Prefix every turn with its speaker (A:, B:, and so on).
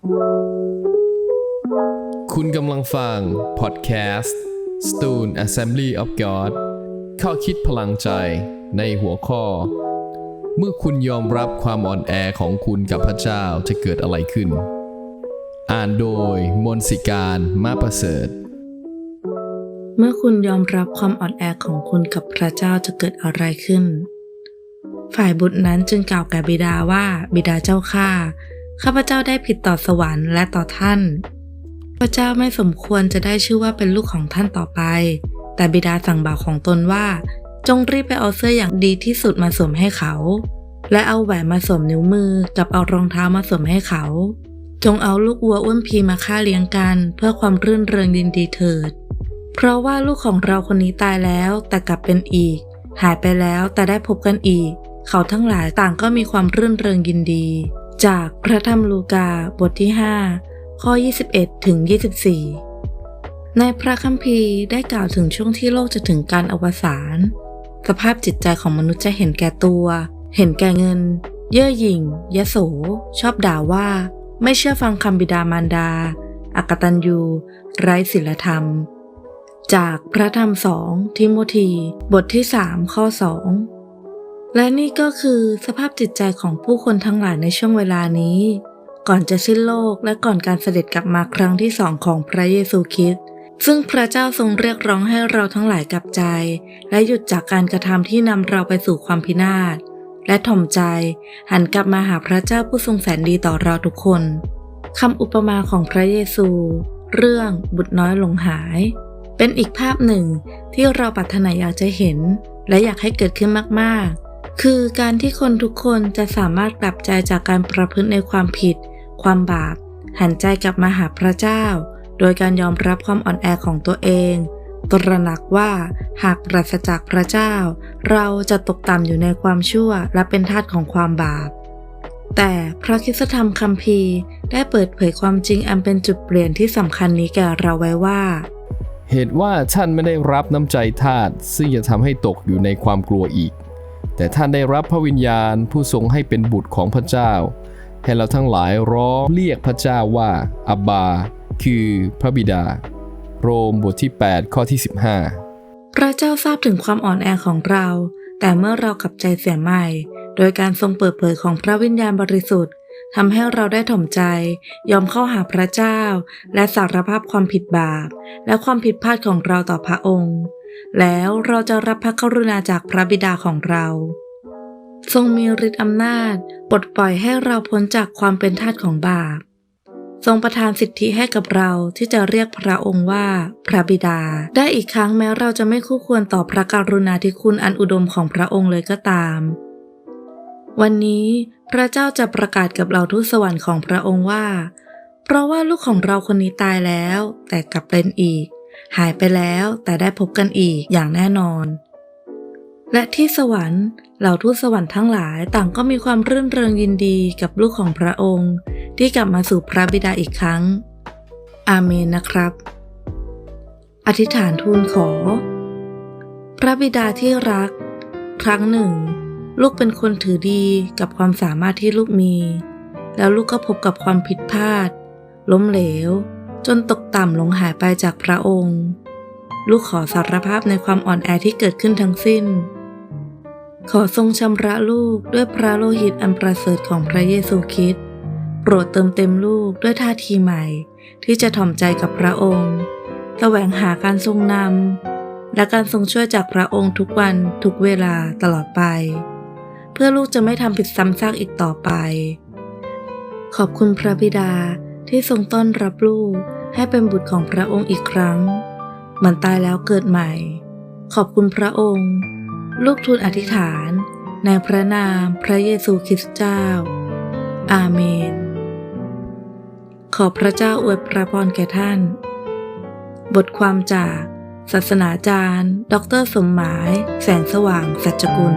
A: คุณกำลังฟังพอดแคสต์ Stone Assembly of God ข้อคิดพลังใจในหัวข้อ เมื่อคุณยอมรับความอ่อนแอของคุณกับพระเจ้าจะเกิดอะไรขึ้น อ่านโดยมนสิการมาประเสริฐ
B: เมื่อคุณยอมรับความอ่อนแอของคุณกับพระเจ้าจะเกิดอะไรขึ้น ฝ่ายบุตรนั้นจึงกล่าวแก่บิดาว่าบิดาเจ้าข้า ข้าพเจ้าได้ผิดต่อสวรรค์และต่อท่าน พระเจ้าไม่สมควรจะได้ชื่อว่าเป็นลูกของท่านต่อไป แต่บิดาสั่งบ่าวของตนว่า จงรีบไปเอาเสื้ออย่างดีที่สุดมาสวมให้เขา และเอาแหวนมาสวมนิ้วมือกับเอารองเท้ามาสวมให้เขา จงเอาลูกวัวอ้วนพีมาฆ่าเลี้ยงกัน เพื่อความรื่นเริงยินดีเถิด เพราะว่าลูกของเราคนนี้ตายแล้วแต่กลับเป็นอีก หายไปแล้วแต่ได้พบกันอีก เขาทั้งหลายต่างก็มีความรื่นเริงยินดี จากพระธรรมลูกาบทที่ 5 ข้อ 21 ถึง 24 ในพระคัมภีร์ได้กล่าวถึงช่วงที่โลกจะถึงการอวสาน สภาพจิตใจของมนุษย์จะเห็นแก่ตัว เห็นแก่เงิน เย่อหยิ่ง ยโส ชอบด่าว่า ไม่เชื่อฟังคำบิดามารดา อักตันยู ไร้ศีลธรรม จากพระธรรมสองทิโมธี บทที่ 3 ข้อ 2 และนี่ก็คือสภาพจิตใจของผู้คนทั้งหลายในช่วงเวลานี้ ก่อนจะสิ้นโลกและก่อนการเสด็จกลับมาครั้งที่สองของพระเยซูคริสต์ซึ่งพระเจ้าทรงเรียกร้องให้เราทั้งหลายกลับใจ และหยุดจากการกระทำที่นำเราไปสู่ความพินาศ และถ่อมใจหันกลับมาหาพระเจ้าผู้ทรงแสนดีต่อเราทุกคนคำอุปมาของพระเยซู เรื่องบุตรน้อยหลงหาย เป็นอีกภาพหนึ่งที่เราปรารถนาอยากจะเห็น และอยากให้เกิดขึ้นมากๆ คือการที่คนทุกคนจะสามารถกลับใจจากการประพฤติในความผิด ความบาป หันใจกลับมาหาพระเจ้า โดยการยอมรับความอ่อนแอของตัวเอง ตระหนักว่าหากปราศจากพระเจ้า เราจะตกต่ำอยู่ในความชั่วและเป็นทาสของความบาป แต่พระคิสธรรมคัมภีร์ได้เปิดเผยความจริงอันเป็นจุดเปลี่ยนที่สำคัญนี้แก่เราไว้ว่า
A: เหตุว่าท่านไม่ได้รับน้ำใจทาสซึ่งจะทำให้ตกอยู่ในความกลัวอีก แต่ท่านได้รับพระวิญญาณผู้ทรงให้เป็นบุตรของพระเจ้า ให้เราทั้งหลายร้องเรียกพระเจ้าว่าอับบา คือพระบิดา โรมบทที่ 8 ข้อที่ 15
B: พระเจ้าทราบถึงความอ่อนแอของเรา แต่เมื่อเรากลับใจเสียใหม่ โดยการทรงเปิดเผยของพระวิญญาณบริสุทธิ์ทำให้เราได้ถ่อมใจ ยอมเข้าหาพระเจ้า และสารภาพความผิดบาป และความผิดพลาดของเราต่อพระองค์ แล้วเราจะรับพระกรุณาจากพระบิดาของเรา ทรงมีฤทธิ์อำนาจปลดปล่อยให้เราพ้นจากความเป็นทาสของบาป ทรงประทานสิทธิให้กับเราที่จะเรียกพระองค์ว่า พระบิดา ได้อีกครั้งแม้เราจะไม่คู่ควรต่อพระกรุณาธิคุณอันอุดมของพระองค์เลยก็ตาม วันนี้พระเจ้าจะประกาศกับเราทุกสวรรค์ของพระองค์ว่า เพราะว่าลูกของเราคนนี้ตายแล้ว แต่กลับเป็นอีก หายไปแล้วแต่ได้พบกันอีกอย่างแน่นอน และที่สวรรค์เหล่าทูตสวรรค์ทั้งหลายต่างก็มีความรื่นเริงยินดีกับลูกของพระองค์ ที่กลับมาสู่พระบิดาอีกครั้ง อาเมนนะครับ อธิษฐานทูลขอ พระบิดาที่รัก ครั้งหนึ่ง ลูกเป็นคนถือดีกับความสามารถที่ลูกมี แล้วลูกก็พบกับความผิดพลาด ล้มเหลว จนตกต่ำลงหายไปจากพระองค์ ลูกขอสารภาพในความอ่อนแอที่เกิดขึ้นทั้งสิ้น ขอทรงชำระลูกด้วยพระโลหิตอันประเสริฐของพระเยซูคริสต์โปรดเติมเต็มลูกด้วยท่าทีใหม่ ที่จะถ่อมใจกับพระองค์แสวงหาการทรงนำและการทรงช่วยจากพระองค์ทุกวันทุกเวลาตลอดไป เพื่อลูกจะไม่ทำผิดซ้ำซากอีกต่อไป ขอบคุณพระบิดา ที่ทรงต้อนรับลูกให้เป็นบุตรของพระองค์อีกครั้งเหมือนตายแล้วเกิดใหม่ ขอบคุณพระองค์ ลูกทูลอธิษฐาน ในพระนามพระเยซูคริสต์เจ้า อาเมน ขอพระเจ้าอวยพระพรแก่ท่าน บทความจาก ศาสนาจารย์ ดร สมหมาย แสงสว่าง สัจกุล